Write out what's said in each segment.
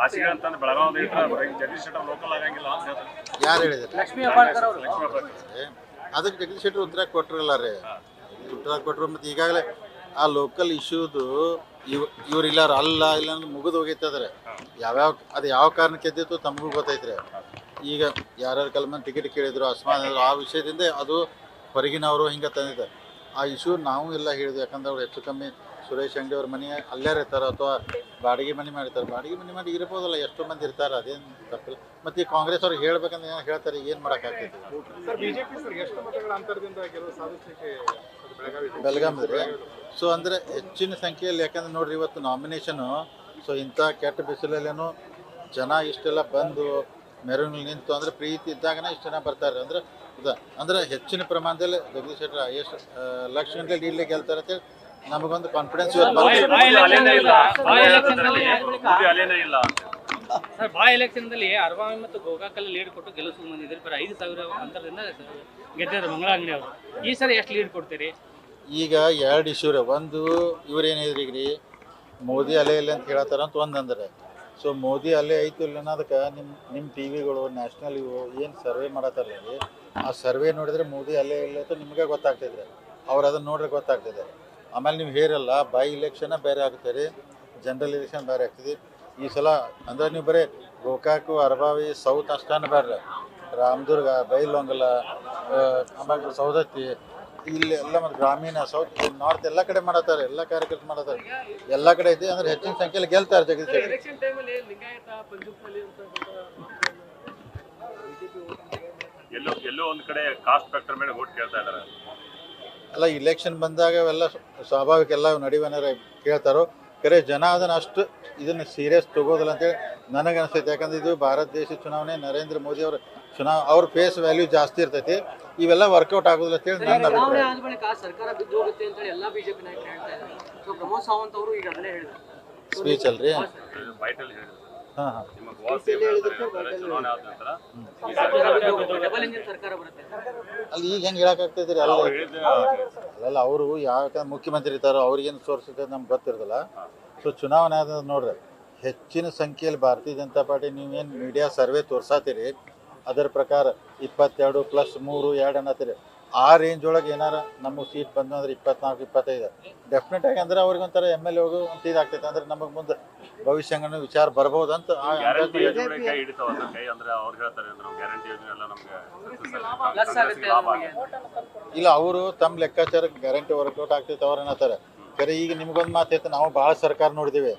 ಹಾಸಿಗೆ ಅಂತಂದ್ರೆ ಬೆಳಗಾವಿ ಜಗದೀಶ್ ಶೆಟ್ಟರ್ ಲೋಕಲ್ ಆಗಂಗಿಲ್ಲ ಅಂತ ಹೇಳ್ತಾರೆ. ಯಾರು ಹೇಳಿದ್ರು? ಲಕ್ಷ್ಮೀ ಅವರು. ಅದಕ್ಕೆ ಜಗದೀಶ್ ಶೆಟ್ಟರ್ ಉತ್ತರ ಕೊಟ್ರಲ್ಲ ರೀ. ಉತ್ತರ ಕೊಟ್ಟರು ಮತ್ತು ಈಗಾಗಲೇ ಆ ಲೋಕಲ್ ಇಶ್ಯೂದು ಇವ್ ಇವ್ರು ಇಲ್ಲ ಅಲ್ಲ ಇಲ್ಲ ಅಂದ್ರೆ ಮುಗಿದು ಯಾವ ಯಾವ್ಯಾವ ಅದು ಯಾವ ಕಾರಣಕ್ಕೆ ಎದ್ದಿತ್ತು ತಮಗೂ ಗೊತ್ತೈತ್ರಿ. ಈಗ ಯಾರ್ಯಾರು ಕಲ್ಮನ್ ಟಿಕೆಟ್ ಕೇಳಿದ್ರು ಅಸ್ಮಾನ್ ಆ ವಿಷಯದಿಂದ ಅದು ಹೊರಗಿನವರು ಹಿಂಗೆ ತಂದಿದ್ದಾರೆ. ಆ ಇಶ್ಯೂ ನಾವು ಎಲ್ಲ ಹೇಳಿದ್ವಿ. ಯಾಕಂದ್ರೆ ಅವ್ರು ಹೆಚ್ಚು ಕಮ್ಮಿ ಸುರೇಶ್ ಅಂಗಡಿ ಅವ್ರ ಮನೆ ಅಲ್ಲೇ ಇರ್ತಾರೆ ಅಥವಾ ಬಾಡಿಗೆ ಮನೆ ಮಾಡಿರ್ತಾರೆ? ಬಾಡಿಗೆ ಮನೆ ಮಾಡಿ ಇರ್ಬೋದಲ್ಲ ಎಷ್ಟೋ ಮಂದಿ ಇರ್ತಾರೆ ಅದೇನು ತಪ್ಪಿಲ್ಲ. ಮತ್ತು ಈ ಕಾಂಗ್ರೆಸ್ ಅವ್ರಿಗೆ ಹೇಳ್ಬೇಕಂದ್ರೆ ಏನು ಹೇಳ್ತಾರೆ ಏನು ಮಾಡೋಕ್ಕಾಗ್ತೈತಿ ಬೆಳಗಾವಿ ಸೊ ಅಂದರೆ ಹೆಚ್ಚಿನ ಸಂಖ್ಯೆಯಲ್ಲಿ ಯಾಕಂದ್ರೆ ನೋಡ್ರಿ ಇವತ್ತು ನಾಮಿನೇಷನು ಸೊ ಇಂಥ ಕೆಟ್ಟ ಬಿಸಿಲಲ್ಲೇನು ಜನ ಇಷ್ಟೆಲ್ಲ ಬಂದು ಮೆರವಣಿಗೆ ನಿಂತು ಅಂದ್ರೆ ಪ್ರೀತಿ ಇದ್ದಾಗನೇ ಇಷ್ಟು ಜನ ಬರ್ತಾರೆ. ಅಂದ್ರೆ ಅಂದರೆ ಹೆಚ್ಚಿನ ಪ್ರಮಾಣದಲ್ಲಿ ಜಗದೀಶ್ ಶೆಟ್ಟರ್ ಎಷ್ಟು ಲಕ್ಷ ಗಂಟೆ ಇಲ್ಲಿ ಗೆಲ್ತಾರೆ ಅಂತೇಳಿ ನಮಗೊಂದು ಕಾನ್ಫಿಡೆನ್ಸ್ ಇಲ್ಲ. ಬಾಯ್ ಎಲೆಕ್ಷನ್ ದಲ್ಲಿ ಅಲೆನೇ ಇಲ್ಲ. ಅಂತ. ಸರ್ ಬಾ ಎಲೆಕ್ಷನ್ದಲ್ಲಿ ಅರವಾಮಿ ಮತ್ತು ಗೋಕಾಕಲ್ಲಿ ಲೀಡ್ ಕೊಟ್ಟು ಗೆಲ್ಲಿಸ್ಕೊಂಡು ಬಂದಿದ್ದೀರಿ ಬರೀ ಐದು ಸಾವಿರ ಅಂತರದಿಂದ ಗೆದ್ದಿದ್ದಾರೆ ಮಂಗಳಾಂಗಡಿ ಅವರು. ಈ ಸರಿ ಎಷ್ಟು ಲೀಡ್ ಕೊಡ್ತೀರಿ? ಈಗ ಎರಡು ಇಶ್ಯೂ ರೀ. ಒಂದು ಇವ್ರೇನಿದ್ರಿ ರೀ ಮೋದಿ ಅಲೆ ಇಲ್ಲ ಅಂತ ಹೇಳತ್ತಾರ ಅಂತ ಒಂದಂದ್ರೆ ಸೊ ಮೋದಿ ಅಲೆ ಐತು ಇಲ್ಲ ಅನ್ನೋದಕ್ಕೆ ನಿಮ್ಮ ನಿಮ್ಮ ಟಿ ವಿಗಳು ನ್ಯಾಷನಲ್ ಇವು ಏನು ಸರ್ವೆ ಮಾಡತ್ತಾರ ರೀ? ಆ ಸರ್ವೆ ನೋಡಿದ್ರೆ ಮೋದಿ ಅಲೆ ಇಲ್ಲ ಅಂತ ನಿಮಗೆ ಗೊತ್ತಾಗ್ತಿದ್ರೆ ಅವ್ರು ಅದನ್ನ ನೋಡ್ರೆ ಗೊತ್ತಾಗ್ತಿದೆ ಆಮೇಲೆ ನೀವು ಹೇರಲ್ಲ ಬೈ ಇಲೆಕ್ಷನ್ ಬೇರೆ ಆಗುತ್ತೆ ರೀ. ಜನರಲ್ ಎಲೆಕ್ಷನ್ ಬೇರೆ ಆಗ್ತದೆ. ಈ ಸಲ ಅಂದ್ರೆ ನೀವು ಬರೀ ಗೋಕಾಕು ಅರಬಾವಿ ಸೌತ್ ಅಷ್ಟಾನ ಬೇರೆ ರಾಮದುರ್ಗ ಬೈಲೊಂಗಲ ಆಮೇಲೆ ಸೌದತ್ತಿ ಇಲ್ಲಿ ಎಲ್ಲ ಮತ್ತು ಗ್ರಾಮೀಣ ಸೌತ್ ನಾರ್ತ್ ಎಲ್ಲ ಕಡೆ ಮಾಡತ್ತಾರೆ ಎಲ್ಲ ಕಾರ್ಯಕರ್ತರು ಮಾಡತ್ತಾರೆ. ಎಲ್ಲ ಕಡೆ ಐತಿ ಅಂದ್ರೆ ಹೆಚ್ಚಿನ ಸಂಖ್ಯೆಯಲ್ಲಿ ಗೆಲ್ತಾರೆ ಜಗದೀಶ್ ಎಲ್ಲೋ ಎಲ್ಲೋ ಒಂದ್ ಕಡೆ ಕಾಸ್ಟ್ ಫ್ಯಾಕ್ಟರ್ ಮೇಲೆ ಓಟ್ ಕೇಳ್ತಾ ಇದಾರೆ. ಅಲ್ಲ ಇಲೆಕ್ಷನ್ ಬಂದಾಗ ಅವೆಲ್ಲ ಸ್ವಾಭಾವಿಕ ಎಲ್ಲ ನಡಿವನಾರ ಕೇಳ್ತಾರೋ ಕರೆ ಜನ ಅದನ್ನು ಅಷ್ಟು ಇದನ್ನು ಸೀರಿಯಸ್ ತಗೋದಿಲ್ಲ ಅಂತೇಳಿ ನನಗೆ ಅನಿಸ್ತೈತೆ ಯಾಕಂದ್ರೆ ಇದು ಭಾರತ ದೇಶ ಚುನಾವಣೆ ನರೇಂದ್ರ ಮೋದಿ ಅವರ ಚುನಾವ್ ಅವ್ರ ಫೇಸ್ ವ್ಯಾಲ್ಯೂ ಜಾಸ್ತಿ ಇರ್ತೈತಿ. ಇವೆಲ್ಲ ವರ್ಕೌಟ್ ಆಗೋದಿಲ್ಲ ಅಂತೇಳಿ ನನ್ನ ಅಭಿಪ್ರಾಯ. ಸರ್ಕಾರ ಬಿದ್ದು ಹೋಗುತ್ತೆ ಅಂತ ಹೇಳಿ ಎಲ್ಲಾ ಬಿಜೆಪಿ ನಾಯಕರು ಹೇಳ್ತಾ ಇದ್ದಾರೆ. ಸೊ ಪ್ರಮೋದ್ ಸಾವಂತ್ ಅವರು ಈಗ ಅದನ್ನೇ ಹೇಳಿದ್ರು. ಸ್ಪೀಚ್ ಅಲ್ರಿ? ಚುನಾವಣೆ ಆದ ನಂತರ ಬರುತ್ತೆ? ಅಲ್ಲಿ ಈಗ ಹೆಂಗೆ ಹೇಳಕ್ ಆಗ್ತೈತಿ ಅಲ್ಲ ಅಲ್ಲ ಅವರು ಯಾವ ಮುಖ್ಯಮಂತ್ರಿ ಇರ್ತಾರೋ ಅವ್ರಿಗೇನು ಸೋರ್ಸ್ ಇರ್ತದೆ ನಮ್ಗೆ ಗೊತ್ತಿರೋದಿಲ್ಲ ಸೊ ಚುನಾವಣೆ ಆದ ನೋಡ್ರಿ ಹೆಚ್ಚಿನ ಸಂಖ್ಯೆಯಲ್ಲಿ ಭಾರತೀಯ ಜನತಾ ಪಾರ್ಟಿ ನೀವೇನು ಮೀಡಿಯಾ ಸರ್ವೆ ತೋರ್ಸಾತೀರಿ ಅದರ ಪ್ರಕಾರ ಇಪ್ಪತ್ತೆರಡು ಪ್ಲಸ್ ಮೂರು ಎರಡು ಅನ್ನತ್ತೀರಿ. ಆ ರೇಂಜ್ ಒಳಗೆ ಏನಾರ ನಮಗೆ ಸೀಟ್ ಬಂದು ಅಂದ್ರೆ ಇಪ್ಪತ್ನಾಲ್ಕು ಇಪ್ಪತ್ತೈದು. ಡೆಫಿನೆಟ್ ಆಗಿ ಅಂದ್ರೆ ಅವ್ರಿಗೆ ಒಂಥರ ಎಂ ಎಲ್ ಎಗೂ ಒಂದು ಇದಾಗ್ತೈತೆ ಅಂದ್ರೆ ನಮಗೆ ಮುಂದೆ ಭವಿಷ್ಯಂಗನ ವಿಚಾರ ಬರ್ಬೋದಂತ ಅಂತ ಗ್ಯಾರಂಟಿ ಯೋಜನೆ ಕೈ ಹಿಡಿತಾವ ಅಂತ ಕೈ ಅಂದ್ರೆ ಅವ್ರು ಹೇಳ್ತಾರೆ ಅಂದ್ರೆ ಗ್ಯಾರಂಟಿ ಯೋಜನೆ ಎಲ್ಲ ನಮ್ಗೆ ಪ್ಲಸ್ ಆಗುತ್ತೆ. ಲಾಭ ನಮಗೆ. ಇಲ್ಲ ಅವರು ತಮ್ಮ ಲೆಕ್ಕಾಚಾರಕ್ಕೆ ಗ್ಯಾರಂಟಿ ವರ್ಕೌಟ್ ಆಗ್ತೈತೆ ಅವ್ರು ಏನತ್ತಾರೆ ಕರೆ ಈಗ ನಿಮ್ಗೊಂದು ಮಾತೈತೆ ನಾವು ಭಾಳ ಸರ್ಕಾರ ನೋಡಿದೀವಿ.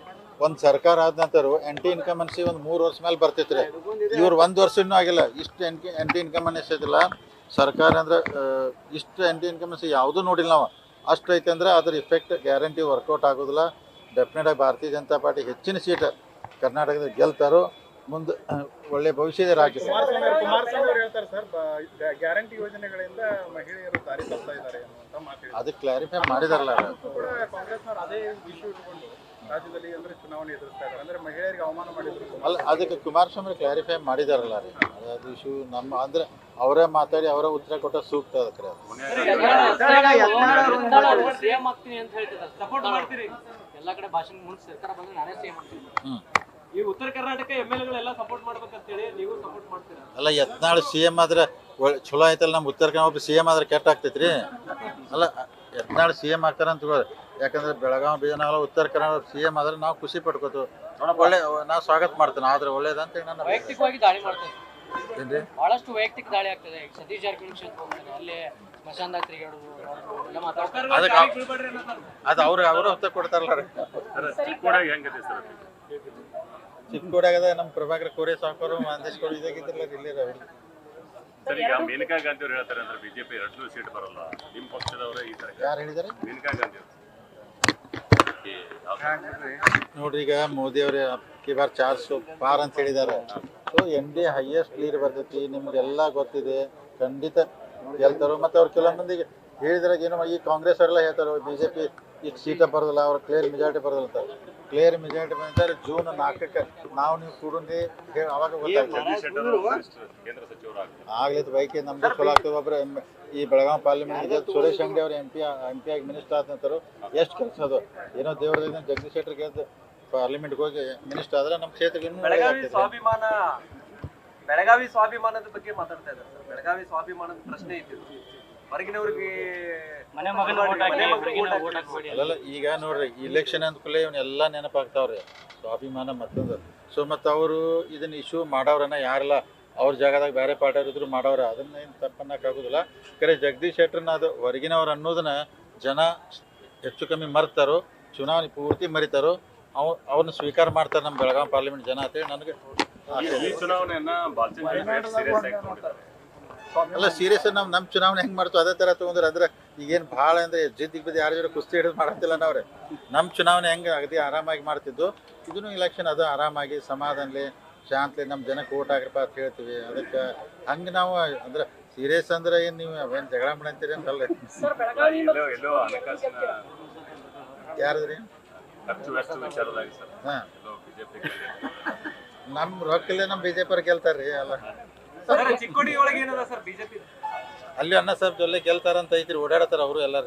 ಒಂದು ಸರ್ಕಾರ ಆದ ನಂತರ ಎಂಟಿ ಇನ್ಕಮ್ ಅನ್ಸಿ ಒಂದು ಮೂರು ವರ್ಷ ಮೇಲೆ ಬರ್ತೈತ್ರಿ. ಇವ್ರು ಒಂದ್ ವರ್ಷ ಇನ್ನೂ ಆಗಿಲ್ಲ. ಇಷ್ಟು ಎಂಟಿ ಎಂಟಿ ಇನ್ಕಮ್ ಅನ್ನಿಸ್ತೈತಿಲ್ಲ ಸರ್ಕಾರ ಅಂದ್ರೆ ಇಷ್ಟು ಎನ್ ಇನ್ಕಮ್ ಇನ್ಕಮ್ಸ್ ಯಾವುದೂ ನೋಡಿಲ್ಲ ನಾವು. ಅಷ್ಟು ಐತೆ ಅಂದ್ರೆ ಅದ್ರ ಇಫೆಕ್ಟ್ ಗ್ಯಾರಂಟಿ ವರ್ಕೌಟ್ ಆಗೋದಿಲ್ಲ. ಡೆಫಿನೆಟ್ ಆಗಿ ಭಾರತೀಯ ಜನತಾ ಪಾರ್ಟಿ ಹೆಚ್ಚಿನ ಸೀಟ್ ಕರ್ನಾಟಕದಲ್ಲಿ ಗೆಲ್ತಾರೋ ಮುಂದೆ ಒಳ್ಳೆ ಭವಿಷ್ಯ ಇದೆ ರಾಜ್ಯ ಗ್ಯಾರಂಟಿ ಯೋಜನೆಗಳಿಂದ ಮಹಿಳೆಯರು ದಾರಿ ಕ್ಲಾರಿಫೈ ಮಾಡಿದಾರಲ್ಲ. ರಾಜ್ಯದಲ್ಲಿ ಅಂದ್ರೆ ಚುನಾವಣೆ ಎದುರಿಸ್ತಾ ಇದ್ದಾರೆ. ಅಂದ್ರೆ ಮಹಿಳೆಯರಿಗೆ ಅವಮಾನ ಮಾಡಿದ್ರು ಅಲ್ಲ ಅದಕ್ಕೆ ಕುಮಾರಸ್ವಾಮಿ ಕ್ಲಾರಿಫೈ ಮಾಡಿದಾರಲ್ಲ ರೀ. ಅದು ಇಶ್ಯೂ ನಮ್ಮ ಅಂದ್ರೆ ಅವರೇ ಮಾತಾಡಿ ಅವರೇ ಉತ್ತರ ಕೊಟ್ಟ ಸೂಕ್ತ ಅದಕ್ಕೆ ಅದು ಸಿಎಂ ಆಗ್ತೀನಿ ಅಂತ ಹೇಳ್ತಿದ್ದಾರೆ ಸಪೋರ್ಟ್ ಮಾಡ್ತೀರಿ. ಎಲ್ಲಾ ಕಡೆ ಭಾಷಣ ಮುಂದೆ ಸರ್ಕಾರ ಬಂದ್ರೆ ನಾನೇ ಸಿಎಂ ಆಗ್ತೀನಿ ಈ ಉತ್ತರ ಕರ್ನಾಟಕ ಎಂ ಎಲ್ ಎಗಳೆಲ್ಲ ಸಪೋರ್ಟ್ ಮಾಡ್ಬೇಕಂತ ಹೇಳಿ ನೀವು ಸಪೋರ್ಟ್ ಮಾಡ್ತೀರಾ? ಅಲ್ಲ ಯತ್ನಾಳ್ ಸಿ ಎಂ ಆದ್ರೆ ಚಲೋ ಆಯ್ತಲ್ಲ ನಮ್ಮ ಉತ್ತರ ಕನ್ನಡ ಒಬ್ಬ ಸಿ ಎಂ ಆದ್ರೆ ಕೆಟ್ಟ ಆಗ್ತೈತ್ರಿ. ಅಲ್ಲ ಯತ್ನಾಳ್ ಸಿ ಎಂ ಆಗ್ತಾರ ಅಂತ. ಯಾಕಂದ್ರೆ ಬೆಳಗಾವಿ ವಿಜಯನಗರ ಉತ್ತರ ಕನ್ನಡ ಸಿ ಎಂ ಆದ್ರೆ ನಾವು ಖುಷಿ ಪಡ್ಕೋತು ಒಳ್ಳೆ ನಾವು ಸ್ವಾಗತ ಮಾಡ್ತೇನೆ ಆದ್ರೆ ಒಳ್ಳೇದಂತ ನನ್ನ ವೈಯಕ್ತಿಕವಾಗಿ ದಾಳಿ ಮಾಡ್ತೇವೆ ಏನ್ರಿ? ಬಹಳಷ್ಟು ವೈಯಕ್ತಿಕ ದಾಳಿ ಆಗ್ತದೆ. ಸತೀಶ್ ಜಾರಕಿಹೊಳಿ ಕ್ಷೇತ್ರ ಅಲ್ಲೇ ಮಾತಾಡ್ತಾರೆ. ಅದು ಅವ್ರು ಅವರು ಉತ್ತರ ಕೊಡ್ತಾರಲ್ಲ ಸರ್ ಚಿಕ್ಕೋಡಾಗದ ನಮ್ಮ ಪ್ರಭಾಕರ್ ಕೋರೆ ಸಾಕೋರು ಮಾಂದೇಶ್ ಕೊಡು ಇದಾಗಿದ್ರಲ್ಲ ಇಲ್ಲೇ ಸರ್ ಈಗ ಮೇನಕಾ ಗಾಂಧಿ ಅವ್ರು ಹೇಳ್ತಾರೆ ಅಂದ್ರೆ ಬಿಜೆಪಿ ಎರಡು ಸೀಟ್ ಬರಲ್ಲ. ನಿಮ್ಮ ಪಕ್ಷದವರೇ ಈ ತರ ಯಾರು ಹೇಳಿದಾರೆ ಮೇನಕಾ ಗಾಂಧಿ ಅವರು. ನೋಡ್ರಿ, ಈಗ ಮೋದಿ ಅವರೇ ಈ ಬಾರ್ ಪಾರ್ ಅಂತ ಹೇಳಿದ್ದಾರೆ. So N D highest lead ಬರ್ತೈತಿ, ನಿಮ್ಗೆಲ್ಲ ಗೊತ್ತಿದೆ. ಖಂಡಿತ ಗೆಲ್ತಾರೋ ಮತ್ತು ಅವ್ರು ಕೆಲವೊಂದು ಮಂದಿಗೆ ಹೇಳಿದ್ರಾಗ ಏನೋ ಈ ಕಾಂಗ್ರೆಸ್ ಅವರೆಲ್ಲ ಹೇಳ್ತಾರೆ ಬಿ ಜೆ ಇಷ್ಟು ಸೀಟ ಬರೋದಿಲ್ಲ ಅವ್ರ ಕ್ಲಿಯರ್ ಮೆಜಾರಿಟಿ ಬರೋದಿಲ್ಲ ಅಂತ. ಕ್ಲಿಯರ್ ಮೆಜಾರಿಟಿ ಬಂದಿದ್ದಾರೆ ಜೂನ್ ನಾಲ್ಕಕ್ಕೆ. ನಾವು ನೀವು ಕೂಡಿ ಅವಾಗ ಗೊತ್ತಾಗ್ತದೆ. ಆಗ್ಲಿತ್ತು ಬೈಕ್ ನಮ್ದು ಚಲೋ ಆಗ್ತದೆ. ಒಬ್ರು ಈ ಬೆಳಗಾವಿ ಪಾರ್ಲಿಮೆಂಟ್ ಇದೆ ಸುರೇಶ್ ಅಂಗಡಿ ಅವ್ರ ಎಂ ಪಿ ಎಂ ಪಿ ಆಗಿ ಮಿನಿಸ್ಟರ್ ಆದ ನಂತರ ಎಷ್ಟು ಕೆಲಸ ಅದು? ಏನೋ ದೇವ್ರದಿಂದ ಜಗದೀಶ್ ಶೆಟ್ಟರ್ ಗೆದ್ದು ಪಾರ್ಲಿಮೆಂಟ್ಗೆ ಹೋಗಿ ಮಿನಿಸ್ಟರ್ ಆದ್ರೆ ನಮ್ಮ ಕ್ಷೇತ್ರಕ್ಕೆ ಇನ್ನೂ ಬೆಳಗಾವಿ ಸ್ವಾಭಿಮಾನ ಬೆಳಗಾವಿ ಸ್ವಾಭಿಮಾನದ ಬಗ್ಗೆ ಮಾತಾಡ್ತಾ ಇದ್ದಾರೆ ಸರ್. ಬೆಳಗಾವಿ ಸ್ವಾಭಿಮಾನದ ಪ್ರಶ್ನೆ ಇದ್ದಿದ್ದು ಹೊರಗಿನವ್ರಿಗೆ ಮನೆ ಮಗನ ಓಟ್ ಹಾಕಿ ಹೊರಗಿನ ಓಟ್. ಹಾಕ್ಬೇಡಿ. ಅಲ್ಲಲ್ಲ ಈಗ ನೋಡ್ರಿ ಇಲೆಕ್ಷನ್ ಅಂದ್ಕೂಲೆ ಇವನ್ನೆಲ್ಲ ನೆನಪಾಗ್ತಾವ್ರಿ. ಸ್ವಾಭಿಮಾನ ಮತ್ತೊಂದು. ಸೊ ಮತ್ತು ಅವರು ಇದನ್ನ ಇಶ್ಯೂ ಮಾಡವ್ರನ್ನ ಯಾರಲ್ಲ ಅವ್ರ ಜಾಗದಾಗ ಬೇರೆ ಪಾರ್ಟಿಯವ್ರು ಇದ್ರು ಮಾಡವ್ರ ಅದನ್ನ ಏನು ತಪ್ಪನ್ನಕ್ಕಾಗೋದಿಲ್ಲ ಕರೆ ಜಗದೀಶ್ ಶೆಟ್ಟರ್ನ ಅದು ಹೊರಗಿನವ್ರು ಅನ್ನೋದನ್ನ ಜನ ಹೆಚ್ಚು ಕಮ್ಮಿ ಮರ್ತಾರೋ ಚುನಾವಣೆ ಪೂರ್ತಿ ಮರಿತಾರೋ ಅವ್ ಅವ್ರನ್ನ ಸ್ವೀಕಾರ ಮಾಡ್ತಾರೆ ನಮ್ಮ ಬೆಳಗಾವಿ ಪಾರ್ಲಿಮೆಂಟ್ ಜನ ಅಂತೇಳಿ ನನಗೆ ಈ ಚುನಾವಣೆಯನ್ನ ಸೀರಿಯಸ್ ಆಗಿ ತಗೊಂಡಿದ್ದಾರೆ ಅಲ್ಲ ಸೀರಿಯಸ್ ನಮ್ ನಮ್ಮ ಚುನಾವಣೆ ಹೆಂಗ್ ಮಾಡ್ತು? ಅದೇ ತರ ತಗೊಂಡ್ರೆ. ಅಂದ್ರೆ ಈಗೇನು ಭಾಳ ಅಂದ್ರೆ ಜಿದ್ದಿಗೆ ಬಿದ್ದು ಯಾರ ಜೊತೆ ಕುಸ್ತಿ ಹಿಡಿದು ಮಾಡತ್ತಿಲ್ಲ ನಾವ್ರೆ ನಮ್ಮ ಚುನಾವಣೆ ಹೆಂಗ್ ಅಗದಿ ಆರಾಮಾಗಿ ಮಾಡ್ತಿದ್ದು? ಇದನ್ನು ಇಲೆಕ್ಷನ್ ಅದು ಆರಾಮಾಗಿ ಸಮಾಧಾನಲಿ ಶಾಂತಲಿ ನಮ್ಮ ಜನಕ್ಕೆ ಓಟ್ ಆಗ್ರಪ್ಪ ಅಂತ ಹೇಳ್ತೀವಿ. ಅದಕ್ಕೆ ಹಂಗ ನಾವು ಅಂದ್ರೆ ಸೀರಿಯಸ್ ಅಂದ್ರೆ ಏನ್ ನೀವು ಏನ್ ಜಗಳ ಮಾಡಂತೀರಿ ಅಂತಲ್ಲ ಯಾರದ್ರಿ? ನಮ್ ಹಾಂ. ಎಲ್ಲೋ ಬಿಜೆಪಿ ನಮ್ಮ ರೊಕ್ಕಲ್ಲೇ ನಮ್ಮ ಬಿ ಜೆ ಪಿ ಗೆಲ್ತಾರ್ರಿ ಅಲ್ಲ. Sir BJP? ಅಲ್ಲಿ ಅನ್ನ ಸಾಹೇಬ್ ಜೊಲ್ಲೆ ಗೆಲ್ತಾರಂತ ಐತ್ರಿ ಓಡಾಡತಾರ ಅವರು ಎಲ್ಲ